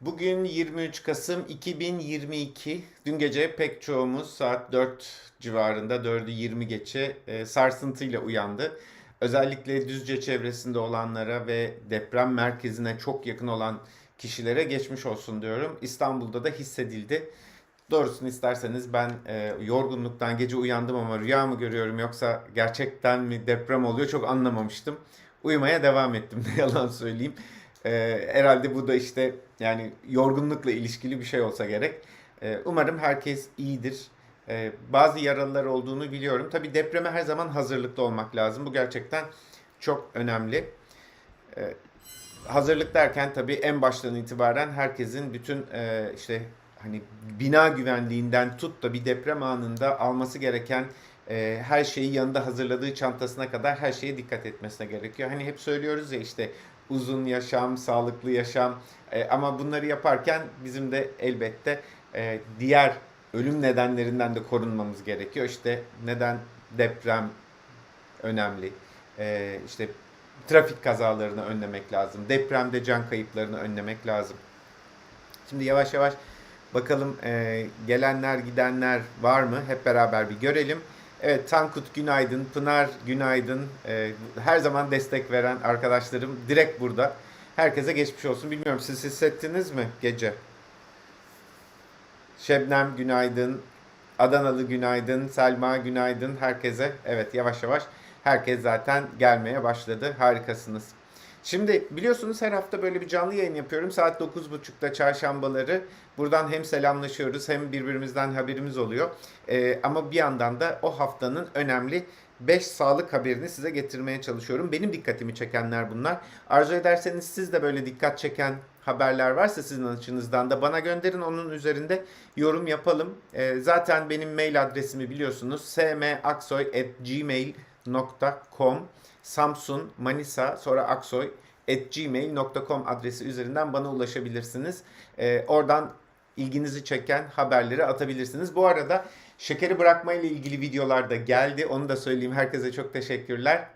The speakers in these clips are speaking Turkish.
Bugün 23 Kasım 2022. Dün gece pek çoğumuz saat 4 civarında 4'ü 20 geçe e, sarsıntıyla uyandı. Özellikle Düzce çevresinde olanlara ve deprem merkezine çok yakın olan kişilere geçmiş olsun diyorum. İstanbul'da da hissedildi. Doğrusunu isterseniz ben e, yorgunluktan gece uyandım ama rüya mı görüyorum yoksa gerçekten mi deprem oluyor çok anlamamıştım. Uyumaya devam ettim ne yalan söyleyeyim. E, herhalde bu da işte yani yorgunlukla ilişkili bir şey olsa gerek. E, umarım herkes iyidir. E, bazı yaralılar olduğunu biliyorum. Tabii depreme her zaman hazırlıklı olmak lazım. Bu gerçekten çok önemli. E, hazırlık derken tabii en baştan itibaren herkesin bütün e, işte hani bina güvenliğinden tut da bir deprem anında alması gereken e, her şeyi yanında hazırladığı çantasına kadar her şeye dikkat etmesine gerekiyor. Hani hep söylüyoruz ya işte uzun yaşam, sağlıklı yaşam e, ama bunları yaparken bizim de elbette e, diğer ölüm nedenlerinden de korunmamız gerekiyor. İşte neden deprem önemli, e, işte trafik kazalarını önlemek lazım, depremde can kayıplarını önlemek lazım. Şimdi yavaş yavaş bakalım e, gelenler gidenler var mı? Hep beraber bir görelim. Evet Tankut günaydın, Pınar günaydın. E, her zaman destek veren arkadaşlarım direkt burada. Herkese geçmiş olsun. Bilmiyorum siz hissettiniz mi gece? Şebnem günaydın. Adanalı günaydın. Selma günaydın. Herkese evet yavaş yavaş herkes zaten gelmeye başladı. Harikasınız. Şimdi biliyorsunuz her hafta böyle bir canlı yayın yapıyorum. Saat 9.30'da çarşambaları. Buradan hem selamlaşıyoruz hem birbirimizden haberimiz oluyor. Ee, ama bir yandan da o haftanın önemli 5 sağlık haberini size getirmeye çalışıyorum. Benim dikkatimi çekenler bunlar. Arzu ederseniz siz de böyle dikkat çeken haberler varsa sizin açınızdan da bana gönderin. Onun üzerinde yorum yapalım. Ee, zaten benim mail adresimi biliyorsunuz. smaksoy.gmail.com Samsun, Manisa, sonra Aksoy gmail.com adresi üzerinden bana ulaşabilirsiniz. Ee, oradan ilginizi çeken haberleri atabilirsiniz. Bu arada şekeri bırakma ile ilgili videolar da geldi. Onu da söyleyeyim. Herkese çok teşekkürler.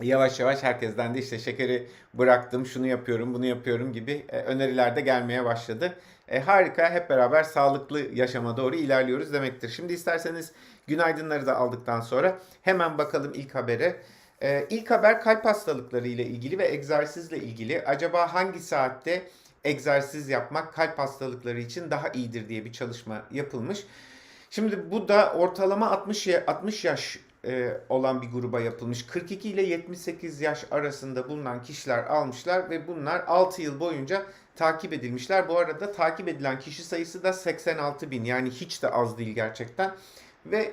Yavaş yavaş herkesten de işte şekeri bıraktım, şunu yapıyorum, bunu yapıyorum gibi e, öneriler de gelmeye başladı. E, harika, hep beraber sağlıklı yaşama doğru ilerliyoruz demektir. Şimdi isterseniz günaydınları da aldıktan sonra hemen bakalım ilk habere. Ee, ilk haber kalp hastalıkları ile ilgili ve egzersizle ilgili. Acaba hangi saatte egzersiz yapmak kalp hastalıkları için daha iyidir diye bir çalışma yapılmış. Şimdi bu da ortalama 60 ya- 60 yaş e, olan bir gruba yapılmış. 42 ile 78 yaş arasında bulunan kişiler almışlar ve bunlar 6 yıl boyunca takip edilmişler. Bu arada takip edilen kişi sayısı da 86 bin yani hiç de az değil gerçekten. Ve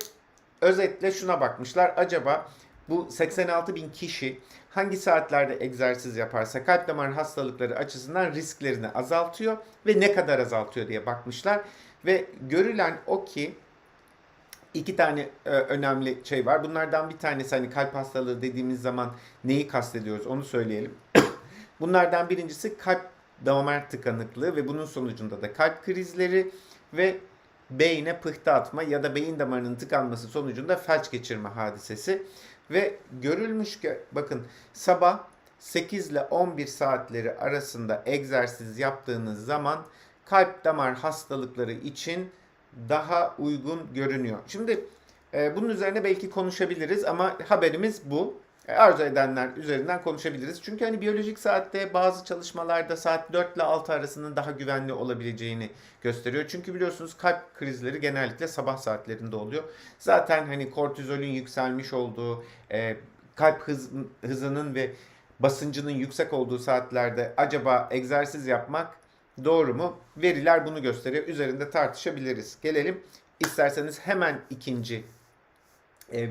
özetle şuna bakmışlar. Acaba bu 86 bin kişi hangi saatlerde egzersiz yaparsa kalp damar hastalıkları açısından risklerini azaltıyor ve ne kadar azaltıyor diye bakmışlar. Ve görülen o ki iki tane e, önemli şey var. Bunlardan bir tanesi hani kalp hastalığı dediğimiz zaman neyi kastediyoruz onu söyleyelim. Bunlardan birincisi kalp damar tıkanıklığı ve bunun sonucunda da kalp krizleri ve beyne pıhtı atma ya da beyin damarının tıkanması sonucunda felç geçirme hadisesi. Ve görülmüş ki bakın sabah 8 ile 11 saatleri arasında egzersiz yaptığınız zaman kalp damar hastalıkları için daha uygun görünüyor. Şimdi e, bunun üzerine belki konuşabiliriz ama haberimiz bu. E, arzu edenler üzerinden konuşabiliriz. Çünkü hani biyolojik saatte bazı çalışmalarda saat 4 ile 6 arasının daha güvenli olabileceğini gösteriyor. Çünkü biliyorsunuz kalp krizleri genellikle sabah saatlerinde oluyor. Zaten hani kortizolün yükselmiş olduğu, e, kalp hız, hızının ve basıncının yüksek olduğu saatlerde acaba egzersiz yapmak doğru mu? Veriler bunu gösteriyor. Üzerinde tartışabiliriz. Gelelim isterseniz hemen ikinci e,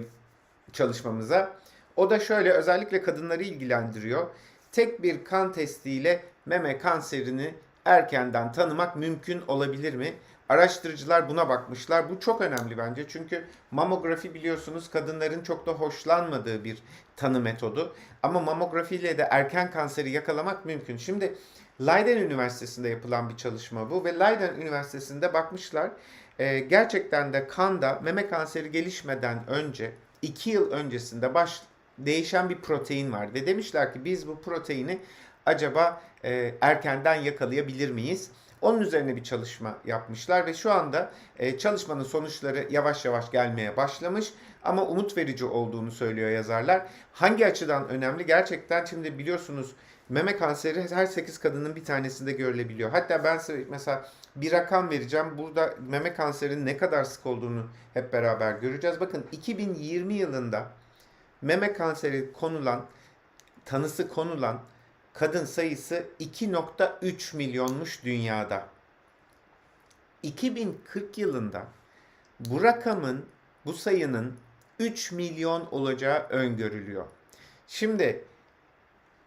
çalışmamıza. O da şöyle özellikle kadınları ilgilendiriyor. Tek bir kan testiyle meme kanserini erkenden tanımak mümkün olabilir mi? Araştırıcılar buna bakmışlar. Bu çok önemli bence. Çünkü mamografi biliyorsunuz kadınların çok da hoşlanmadığı bir tanı metodu. Ama mamografiyle de erken kanseri yakalamak mümkün. Şimdi Leiden Üniversitesi'nde yapılan bir çalışma bu ve Leiden Üniversitesi'nde bakmışlar. e, gerçekten de kanda meme kanseri gelişmeden önce 2 yıl öncesinde baş değişen bir protein var ve demişler ki biz bu proteini acaba e, erkenden yakalayabilir miyiz? Onun üzerine bir çalışma yapmışlar ve şu anda e, çalışmanın sonuçları yavaş yavaş gelmeye başlamış ama umut verici olduğunu söylüyor yazarlar. Hangi açıdan önemli? Gerçekten şimdi biliyorsunuz meme kanseri her 8 kadının bir tanesinde görülebiliyor. Hatta ben size mesela bir rakam vereceğim. Burada meme kanserinin ne kadar sık olduğunu hep beraber göreceğiz. Bakın 2020 yılında meme kanseri konulan, tanısı konulan kadın sayısı 2.3 milyonmuş dünyada. 2040 yılında bu rakamın, bu sayının 3 milyon olacağı öngörülüyor. Şimdi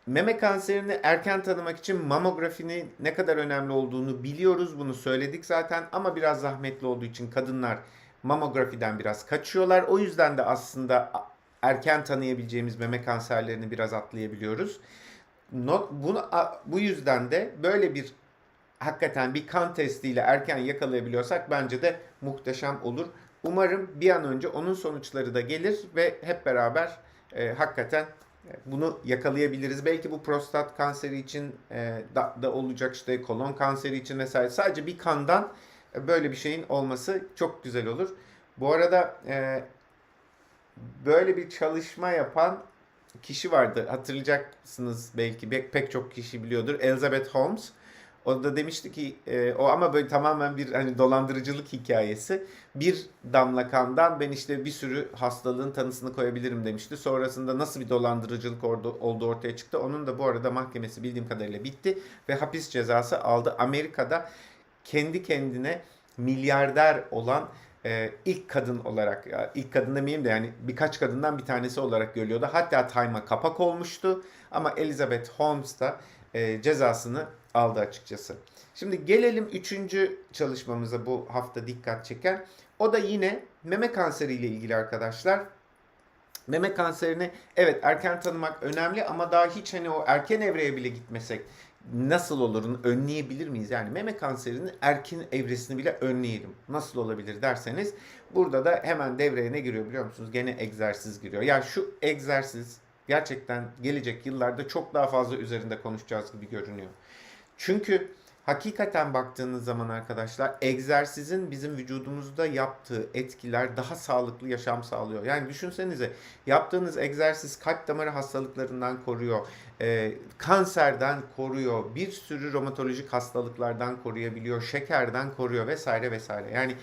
meme kanserini erken tanımak için mamografinin ne kadar önemli olduğunu biliyoruz. Bunu söyledik zaten ama biraz zahmetli olduğu için kadınlar mamografiden biraz kaçıyorlar. O yüzden de aslında erken tanıyabileceğimiz meme kanserlerini biraz atlayabiliyoruz. No, bunu, bu yüzden de böyle bir hakikaten bir kan testiyle erken yakalayabiliyorsak bence de muhteşem olur. Umarım bir an önce onun sonuçları da gelir ve hep beraber e, hakikaten bunu yakalayabiliriz. Belki bu prostat kanseri için e, da, da olacak işte kolon kanseri için vesaire. Sadece bir kandan e, böyle bir şeyin olması çok güzel olur. Bu arada e, böyle bir çalışma yapan kişi vardı. Hatırlayacaksınız belki pek, pek çok kişi biliyordur. Elizabeth Holmes. O da demişti ki e, o ama böyle tamamen bir hani dolandırıcılık hikayesi. Bir damla kandan ben işte bir sürü hastalığın tanısını koyabilirim demişti. Sonrasında nasıl bir dolandırıcılık oldu, olduğu ortaya çıktı. Onun da bu arada mahkemesi bildiğim kadarıyla bitti ve hapis cezası aldı. Amerika'da kendi kendine milyarder olan e, ilk kadın olarak ya ilk kadın demeyeyim de yani birkaç kadından bir tanesi olarak görülüyordu. Hatta Time'a kapak olmuştu ama Elizabeth Holmes da e, cezasını aldı açıkçası. Şimdi gelelim üçüncü çalışmamıza bu hafta dikkat çeken. O da yine meme kanseri ile ilgili arkadaşlar. Meme kanserini evet erken tanımak önemli ama daha hiç hani o erken evreye bile gitmesek nasıl olurunu önleyebilir miyiz? Yani meme kanserinin erken evresini bile önleyelim. Nasıl olabilir derseniz burada da hemen devreye ne giriyor biliyor musunuz? Gene egzersiz giriyor. Ya şu egzersiz gerçekten gelecek yıllarda çok daha fazla üzerinde konuşacağız gibi görünüyor. Çünkü hakikaten baktığınız zaman arkadaşlar egzersizin bizim vücudumuzda yaptığı etkiler daha sağlıklı yaşam sağlıyor. Yani düşünsenize yaptığınız egzersiz kalp damarı hastalıklarından koruyor, e, kanserden koruyor, bir sürü romatolojik hastalıklardan koruyabiliyor, şekerden koruyor vesaire vesaire. Yani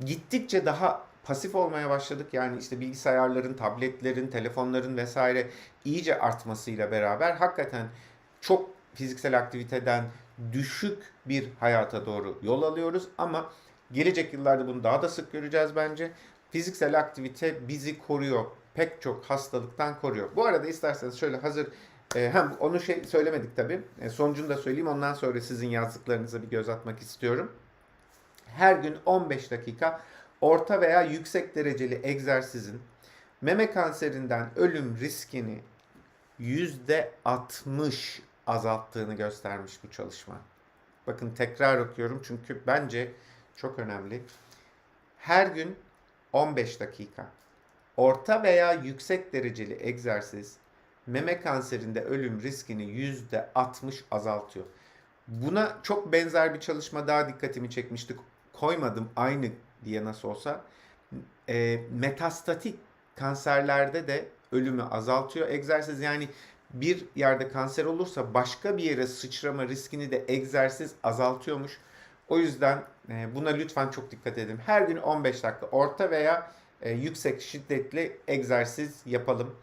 gittikçe daha pasif olmaya başladık. Yani işte bilgisayarların, tabletlerin, telefonların vesaire iyice artmasıyla beraber hakikaten çok fiziksel aktiviteden düşük bir hayata doğru yol alıyoruz ama gelecek yıllarda bunu daha da sık göreceğiz bence. Fiziksel aktivite bizi koruyor. Pek çok hastalıktan koruyor. Bu arada isterseniz şöyle hazır e, hem onu şey söylemedik tabii. E, sonucunu da söyleyeyim. Ondan sonra sizin yazdıklarınıza bir göz atmak istiyorum. Her gün 15 dakika orta veya yüksek dereceli egzersizin meme kanserinden ölüm riskini %60 azalttığını göstermiş bu çalışma. Bakın tekrar okuyorum çünkü bence çok önemli. Her gün 15 dakika orta veya yüksek dereceli egzersiz meme kanserinde ölüm riskini %60 azaltıyor. Buna çok benzer bir çalışma daha dikkatimi çekmişti. Koymadım aynı diye nasıl olsa. E, metastatik kanserlerde de ölümü azaltıyor egzersiz. Yani bir yerde kanser olursa başka bir yere sıçrama riskini de egzersiz azaltıyormuş. O yüzden e, buna lütfen çok dikkat edin. Her gün 15 dakika orta veya e, yüksek şiddetli egzersiz yapalım.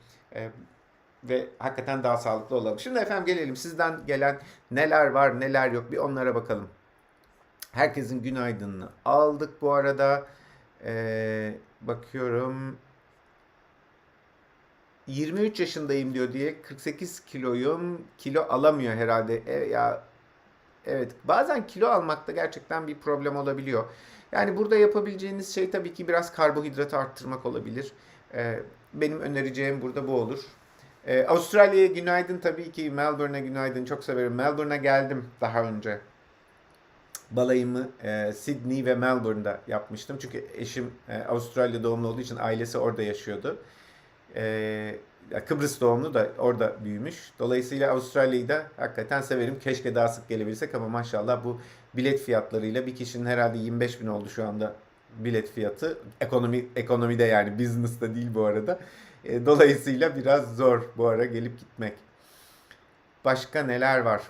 Ve hakikaten daha sağlıklı olalım. Şimdi efendim gelelim sizden gelen neler var neler yok bir onlara bakalım. Herkesin günaydınını aldık bu arada. Ee, bakıyorum 23 yaşındayım diyor diye 48 kiloyum. Kilo alamıyor herhalde. E, ya evet bazen kilo almakta gerçekten bir problem olabiliyor. Yani burada yapabileceğiniz şey tabii ki biraz karbonhidratı arttırmak olabilir. E, benim önereceğim burada bu olur. E, Avustralya'ya günaydın tabii ki. Melbourne'e günaydın. Çok severim. Melbourne'a geldim daha önce. Balayımı e, Sydney ve Melbourne'da yapmıştım. Çünkü eşim e, Avustralya doğumlu olduğu için ailesi orada yaşıyordu. Ee, ya Kıbrıs doğumlu da orada büyümüş. Dolayısıyla Avustralya'yı da hakikaten severim. Keşke daha sık gelebilsek ama maşallah bu bilet fiyatlarıyla bir kişinin herhalde 25 bin oldu şu anda bilet fiyatı. Ekonomi ekonomide yani business'ta değil bu arada. E, dolayısıyla biraz zor bu ara gelip gitmek. Başka neler var?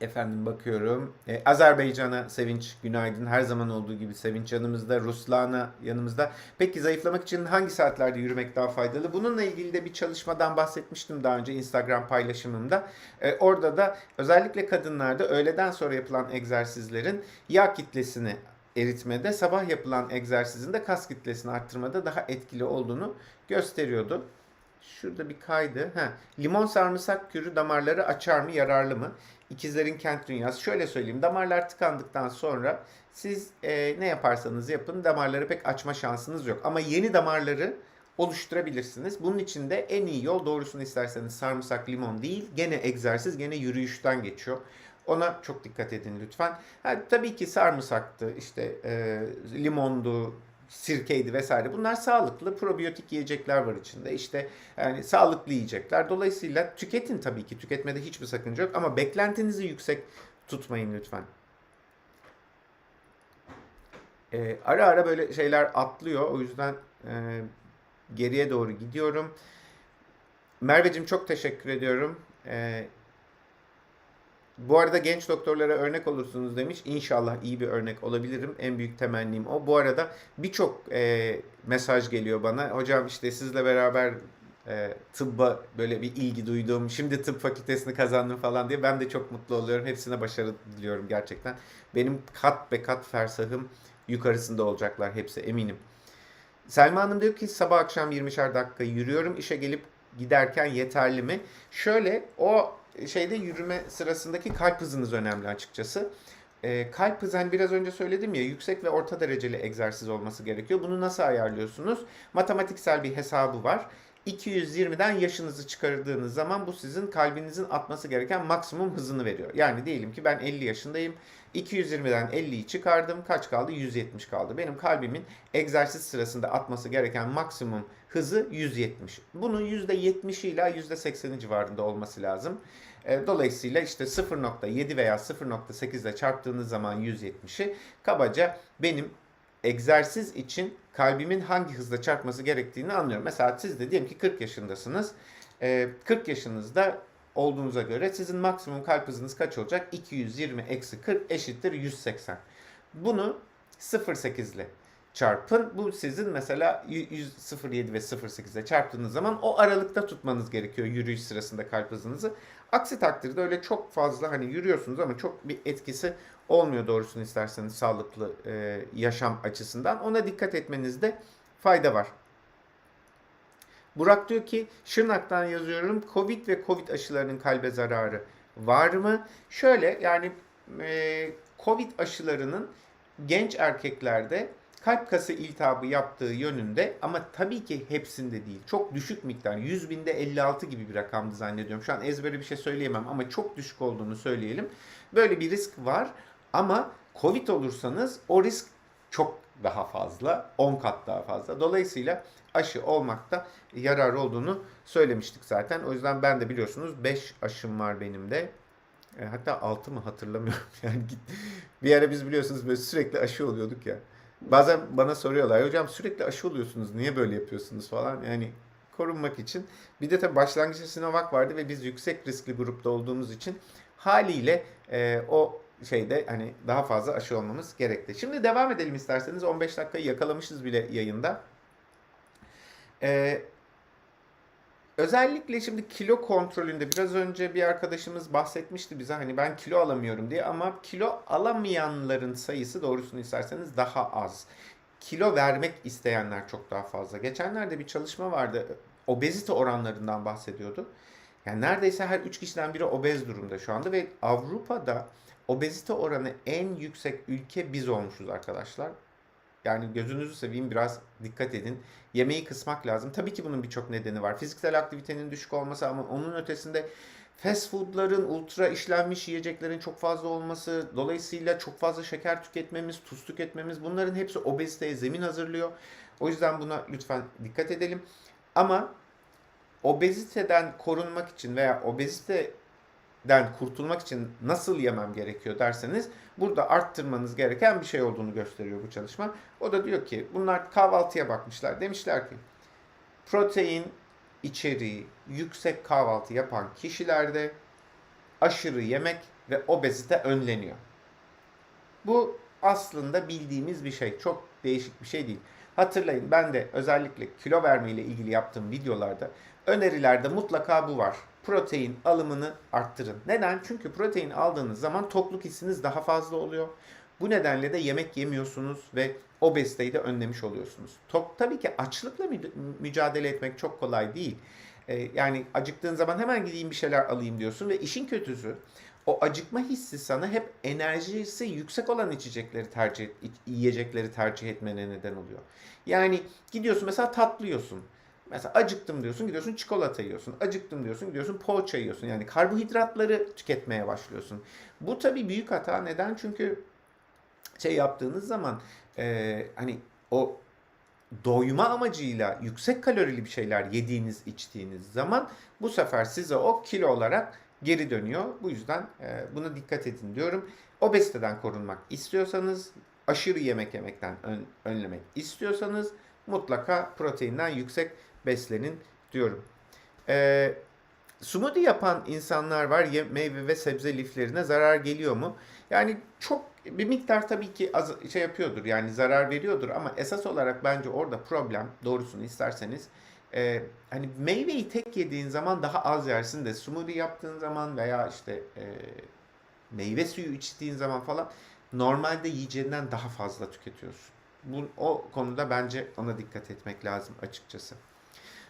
Efendim bakıyorum. Ee, Azerbaycan'a Sevinç günaydın. Her zaman olduğu gibi Sevinç yanımızda. Ruslana yanımızda. Peki zayıflamak için hangi saatlerde yürümek daha faydalı? Bununla ilgili de bir çalışmadan bahsetmiştim daha önce Instagram paylaşımımda. Ee, orada da özellikle kadınlarda öğleden sonra yapılan egzersizlerin yağ kitlesini eritmede, sabah yapılan egzersizin de kas kitlesini arttırmada daha etkili olduğunu gösteriyordu. Şurada bir kaydı. Ha, limon sarımsak kürü damarları açar mı, yararlı mı? İkizlerin Kent Dünyası. Şöyle söyleyeyim. Damarlar tıkandıktan sonra siz e, ne yaparsanız yapın damarları pek açma şansınız yok. Ama yeni damarları oluşturabilirsiniz. Bunun için de en iyi yol doğrusunu isterseniz sarımsak, limon değil. Gene egzersiz, gene yürüyüşten geçiyor. Ona çok dikkat edin lütfen. Ha, tabii ki sarımsaktı, işte e, limondu, sirkeydi vesaire. Bunlar sağlıklı probiyotik yiyecekler var içinde. İşte yani sağlıklı yiyecekler. Dolayısıyla tüketin tabii ki. Tüketmede hiçbir sakınca yok ama beklentinizi yüksek tutmayın lütfen. Ee, ara ara böyle şeyler atlıyor. O yüzden e, geriye doğru gidiyorum. Merveciğim çok teşekkür ediyorum. Ee, bu arada genç doktorlara örnek olursunuz demiş. İnşallah iyi bir örnek olabilirim. En büyük temennim o. Bu arada birçok e, mesaj geliyor bana. Hocam işte sizle beraber e, tıbba böyle bir ilgi duydum. Şimdi tıp fakültesini kazandım falan diye. Ben de çok mutlu oluyorum. Hepsine başarı diliyorum gerçekten. Benim kat be kat fersahım yukarısında olacaklar hepsi eminim. Selma Hanım diyor ki sabah akşam 20'şer dakika yürüyorum. İşe gelip giderken yeterli mi? Şöyle o şeyde yürüme sırasındaki kalp hızınız önemli açıkçası. E, kalp hızı hani biraz önce söyledim ya yüksek ve orta dereceli egzersiz olması gerekiyor. Bunu nasıl ayarlıyorsunuz? Matematiksel bir hesabı var. 220'den yaşınızı çıkardığınız zaman bu sizin kalbinizin atması gereken maksimum hızını veriyor. Yani diyelim ki ben 50 yaşındayım. 220'den 50'yi çıkardım. Kaç kaldı? 170 kaldı. Benim kalbimin egzersiz sırasında atması gereken maksimum hızı 170. Bunun %70 ile %80'i civarında olması lazım. E, Dolayısıyla işte 0.7 veya 0.8 ile çarptığınız zaman 170'i kabaca benim egzersiz için kalbimin hangi hızda çarpması gerektiğini anlıyorum. Mesela siz de diyelim ki 40 yaşındasınız. E, 40 yaşınızda olduğunuza göre sizin maksimum kalp hızınız kaç olacak? 220 eksi 40 eşittir 180. Bunu 0.8 ile çarpın. Bu sizin mesela 107 ve 0.8 ile çarptığınız zaman o aralıkta tutmanız gerekiyor yürüyüş sırasında kalp hızınızı. Aksi takdirde öyle çok fazla hani yürüyorsunuz ama çok bir etkisi olmuyor doğrusunu isterseniz sağlıklı e, yaşam açısından. Ona dikkat etmenizde fayda var. Burak diyor ki Şırnak'tan yazıyorum. Covid ve Covid aşılarının kalbe zararı var mı? Şöyle yani e, Covid aşılarının genç erkeklerde kalp kası iltihabı yaptığı yönünde ama tabii ki hepsinde değil. Çok düşük miktar. 100 binde 56 gibi bir rakamdı zannediyorum. Şu an ezbere bir şey söyleyemem ama çok düşük olduğunu söyleyelim. Böyle bir risk var ama Covid olursanız o risk çok daha fazla. 10 kat daha fazla. Dolayısıyla aşı olmakta yarar olduğunu söylemiştik zaten. O yüzden ben de biliyorsunuz 5 aşım var benim de. E, hatta 6 mı hatırlamıyorum. Yani bir ara biz biliyorsunuz böyle sürekli aşı oluyorduk ya. Bazen bana soruyorlar hocam sürekli aşı oluyorsunuz niye böyle yapıyorsunuz falan. Yani korunmak için. Bir de tabii başlangıçta Sinovac vardı ve biz yüksek riskli grupta olduğumuz için haliyle e, o şeyde hani daha fazla aşı olmamız gerekti. Şimdi devam edelim isterseniz. 15 dakikayı yakalamışız bile yayında. Ee, özellikle şimdi kilo kontrolünde biraz önce bir arkadaşımız bahsetmişti bize hani ben kilo alamıyorum diye ama kilo alamayanların sayısı doğrusunu isterseniz daha az. Kilo vermek isteyenler çok daha fazla. Geçenlerde bir çalışma vardı. Obezite oranlarından bahsediyordu. Yani neredeyse her 3 kişiden biri obez durumda şu anda ve Avrupa'da obezite oranı en yüksek ülke biz olmuşuz arkadaşlar. Yani gözünüzü seveyim biraz dikkat edin. Yemeği kısmak lazım. Tabii ki bunun birçok nedeni var. Fiziksel aktivitenin düşük olması ama onun ötesinde fast foodların, ultra işlenmiş yiyeceklerin çok fazla olması, dolayısıyla çok fazla şeker tüketmemiz, tuz tüketmemiz bunların hepsi obeziteye zemin hazırlıyor. O yüzden buna lütfen dikkat edelim. Ama obeziteden korunmak için veya obeziteden kurtulmak için nasıl yemem gerekiyor derseniz burada arttırmanız gereken bir şey olduğunu gösteriyor bu çalışma. O da diyor ki bunlar kahvaltıya bakmışlar. Demişler ki protein içeriği yüksek kahvaltı yapan kişilerde aşırı yemek ve obezite önleniyor. Bu aslında bildiğimiz bir şey. Çok değişik bir şey değil. Hatırlayın ben de özellikle kilo verme ile ilgili yaptığım videolarda önerilerde mutlaka bu var. Protein alımını arttırın. Neden? Çünkü protein aldığınız zaman tokluk hissiniz daha fazla oluyor. Bu nedenle de yemek yemiyorsunuz ve obeziteyi de önlemiş oluyorsunuz. Tok tabii ki açlıkla mü- mücadele etmek çok kolay değil. Ee, yani acıktığın zaman hemen gideyim bir şeyler alayım diyorsun ve işin kötüsü o acıkma hissi sana hep enerjisi yüksek olan içecekleri tercih yiyecekleri tercih etmene neden oluyor. Yani gidiyorsun mesela tatlı yiyorsun. Mesela acıktım diyorsun gidiyorsun çikolata yiyorsun. Acıktım diyorsun gidiyorsun poğaça yiyorsun. Yani karbohidratları tüketmeye başlıyorsun. Bu tabii büyük hata. Neden? Çünkü şey yaptığınız zaman e, hani o doyma amacıyla yüksek kalorili bir şeyler yediğiniz içtiğiniz zaman bu sefer size o kilo olarak geri dönüyor. Bu yüzden e, buna dikkat edin diyorum. Obeziteden korunmak istiyorsanız, aşırı yemek yemekten ön- önlemek istiyorsanız mutlaka proteinden yüksek beslenin diyorum. E, smoothie yapan insanlar var. Meyve ve sebze liflerine zarar geliyor mu? Yani çok bir miktar tabii ki az şey yapıyordur. Yani zarar veriyordur ama esas olarak bence orada problem doğrusunu isterseniz e, hani meyveyi tek yediğin zaman daha az yersin de smoothie yaptığın zaman veya işte e, meyve suyu içtiğin zaman falan normalde yiyeceğinden daha fazla tüketiyorsun. Bu, o konuda bence ona dikkat etmek lazım açıkçası.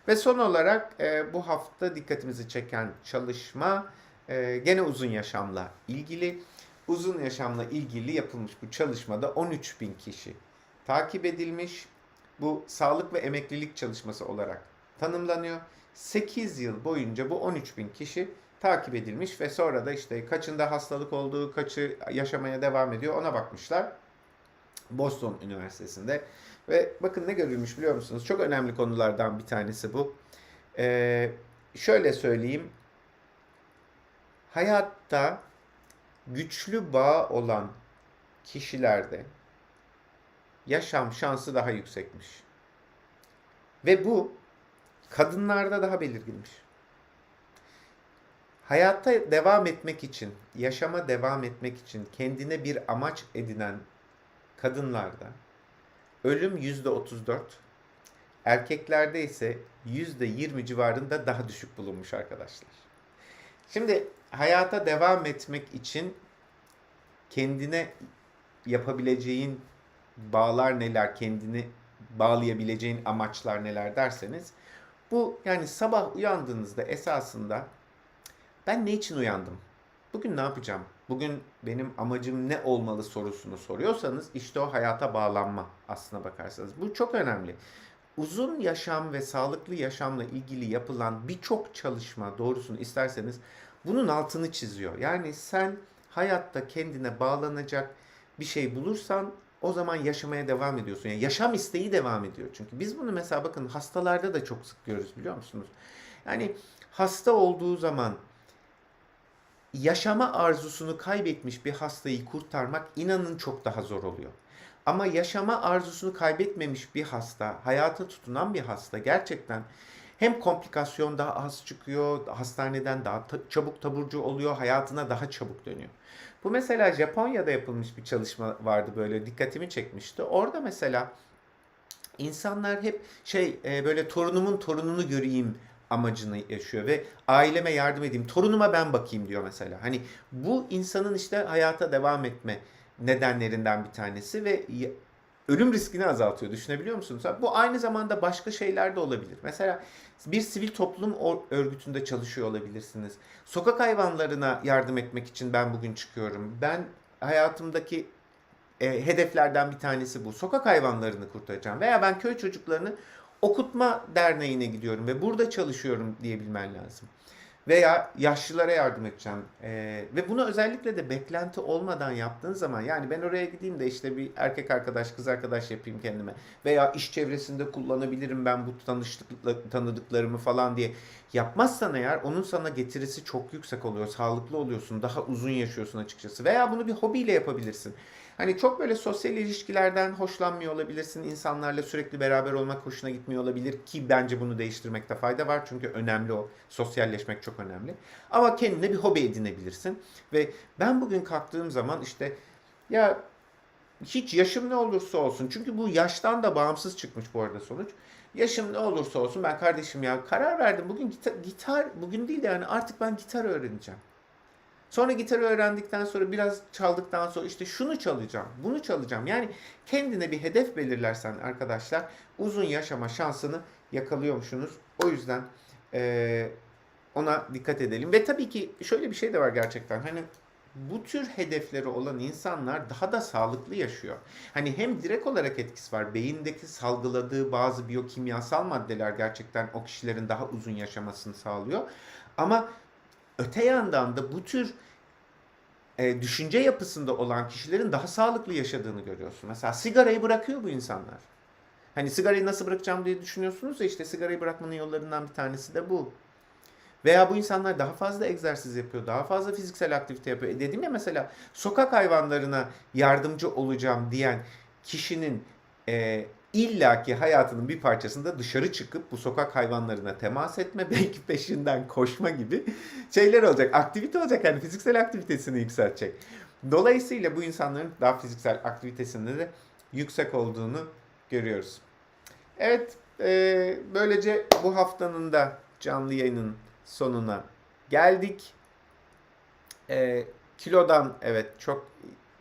Ve son olarak e, bu hafta dikkatimizi çeken çalışma e, gene uzun yaşamla ilgili. Uzun yaşamla ilgili yapılmış bu çalışmada 13 bin kişi takip edilmiş. Bu sağlık ve emeklilik çalışması olarak tanımlanıyor. 8 yıl boyunca bu 13 bin kişi takip edilmiş ve sonra da işte kaçında hastalık olduğu, kaçı yaşamaya devam ediyor ona bakmışlar. Boston Üniversitesi'nde. Ve bakın ne görülmüş biliyor musunuz? Çok önemli konulardan bir tanesi bu. Ee, şöyle söyleyeyim. Hayatta güçlü bağ olan kişilerde yaşam şansı daha yüksekmiş. Ve bu kadınlarda daha belirginmiş. Hayatta devam etmek için, yaşama devam etmek için kendine bir amaç edinen kadınlarda ölüm %34, erkeklerde ise %20 civarında daha düşük bulunmuş arkadaşlar. Şimdi hayata devam etmek için kendine yapabileceğin bağlar neler, kendini bağlayabileceğin amaçlar neler derseniz bu yani sabah uyandığınızda esasında ben ne için uyandım? Bugün ne yapacağım? Bugün benim amacım ne olmalı sorusunu soruyorsanız işte o hayata bağlanma aslına bakarsanız. Bu çok önemli. Uzun yaşam ve sağlıklı yaşamla ilgili yapılan birçok çalışma doğrusunu isterseniz bunun altını çiziyor. Yani sen hayatta kendine bağlanacak bir şey bulursan o zaman yaşamaya devam ediyorsun. Yani yaşam isteği devam ediyor. Çünkü biz bunu mesela bakın hastalarda da çok sık görürüz biliyor musunuz? Yani hasta olduğu zaman yaşama arzusunu kaybetmiş bir hastayı kurtarmak inanın çok daha zor oluyor. Ama yaşama arzusunu kaybetmemiş bir hasta, hayata tutunan bir hasta gerçekten hem komplikasyon daha az çıkıyor, hastaneden daha ta- çabuk taburcu oluyor, hayatına daha çabuk dönüyor. Bu mesela Japonya'da yapılmış bir çalışma vardı böyle dikkatimi çekmişti. Orada mesela insanlar hep şey e, böyle torunumun torununu göreyim amacını yaşıyor ve aileme yardım edeyim, torunuma ben bakayım diyor mesela. Hani bu insanın işte hayata devam etme nedenlerinden bir tanesi ve ölüm riskini azaltıyor. Düşünebiliyor musunuz? Bu aynı zamanda başka şeyler de olabilir. Mesela bir sivil toplum örgütünde çalışıyor olabilirsiniz. Sokak hayvanlarına yardım etmek için ben bugün çıkıyorum. Ben hayatımdaki e, hedeflerden bir tanesi bu. Sokak hayvanlarını kurtaracağım. Veya ben köy çocuklarını okutma derneğine gidiyorum ve burada çalışıyorum diyebilmen lazım. Veya yaşlılara yardım edeceğim. Ee, ve bunu özellikle de beklenti olmadan yaptığın zaman yani ben oraya gideyim de işte bir erkek arkadaş, kız arkadaş yapayım kendime. Veya iş çevresinde kullanabilirim ben bu tanıştıkla, tanıdıklarımı falan diye yapmazsan eğer onun sana getirisi çok yüksek oluyor. Sağlıklı oluyorsun, daha uzun yaşıyorsun açıkçası. Veya bunu bir hobiyle yapabilirsin. Hani çok böyle sosyal ilişkilerden hoşlanmıyor olabilirsin. İnsanlarla sürekli beraber olmak hoşuna gitmiyor olabilir ki bence bunu değiştirmekte fayda var. Çünkü önemli o. Sosyalleşmek çok önemli. Ama kendine bir hobi edinebilirsin. Ve ben bugün kalktığım zaman işte ya hiç yaşım ne olursa olsun. Çünkü bu yaştan da bağımsız çıkmış bu arada sonuç. Yaşım ne olursa olsun ben kardeşim ya karar verdim. Bugün gitar, gitar bugün değil de yani artık ben gitar öğreneceğim. Sonra gitarı öğrendikten sonra biraz çaldıktan sonra işte şunu çalacağım, bunu çalacağım. Yani kendine bir hedef belirlersen arkadaşlar uzun yaşama şansını yakalıyormuşsunuz. O yüzden eee, ona dikkat edelim. Ve tabii ki şöyle bir şey de var gerçekten. Hani bu tür hedefleri olan insanlar daha da sağlıklı yaşıyor. Hani hem direkt olarak etkisi var. Beyindeki salgıladığı bazı biyokimyasal maddeler gerçekten o kişilerin daha uzun yaşamasını sağlıyor. Ama öte yandan da bu tür e, düşünce yapısında olan kişilerin daha sağlıklı yaşadığını görüyorsun. Mesela sigarayı bırakıyor bu insanlar. Hani sigarayı nasıl bırakacağım diye düşünüyorsunuz ya işte sigarayı bırakmanın yollarından bir tanesi de bu. Veya bu insanlar daha fazla egzersiz yapıyor, daha fazla fiziksel aktivite yapıyor. E dedim ya mesela sokak hayvanlarına yardımcı olacağım diyen kişinin e, illaki hayatının bir parçasında dışarı çıkıp bu sokak hayvanlarına temas etme, belki peşinden koşma gibi şeyler olacak. Aktivite olacak yani fiziksel aktivitesini yükseltecek. Dolayısıyla bu insanların daha fiziksel aktivitesinde de yüksek olduğunu görüyoruz. Evet, e, böylece bu haftanın da canlı yayının sonuna geldik. E, kilodan evet çok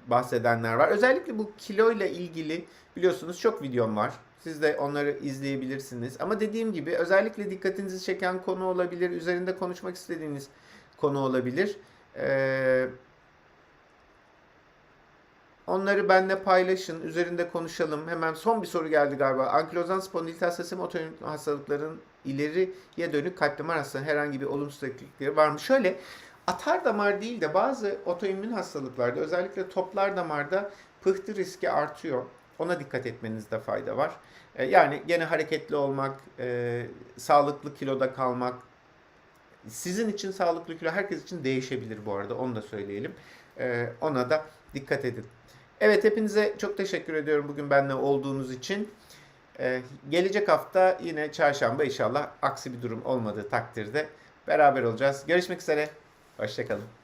bahsedenler var. Özellikle bu kilo ile ilgili biliyorsunuz çok videom var. Siz de onları izleyebilirsiniz. Ama dediğim gibi özellikle dikkatinizi çeken konu olabilir. Üzerinde konuşmak istediğiniz konu olabilir. Ee, onları benimle paylaşın. Üzerinde konuşalım. Hemen son bir soru geldi galiba. Ankilozan spondilitas sistemi otoimmün hastalıkların ileriye dönük kalp damar hastalığının herhangi bir olumsuz etkileri var mı? Şöyle atar damar değil de bazı otoimmün hastalıklarda özellikle toplar damarda pıhtı riski artıyor. Ona dikkat etmenizde fayda var. E, Yani gene hareketli olmak, e, sağlıklı kiloda kalmak, sizin için sağlıklı kilo herkes için değişebilir bu arada onu da söyleyelim. E, ona da dikkat edin. Evet hepinize çok teşekkür ediyorum bugün benimle olduğunuz için. E, gelecek hafta yine çarşamba inşallah aksi bir durum olmadığı takdirde beraber olacağız. Görüşmek üzere. Hoşçakalın.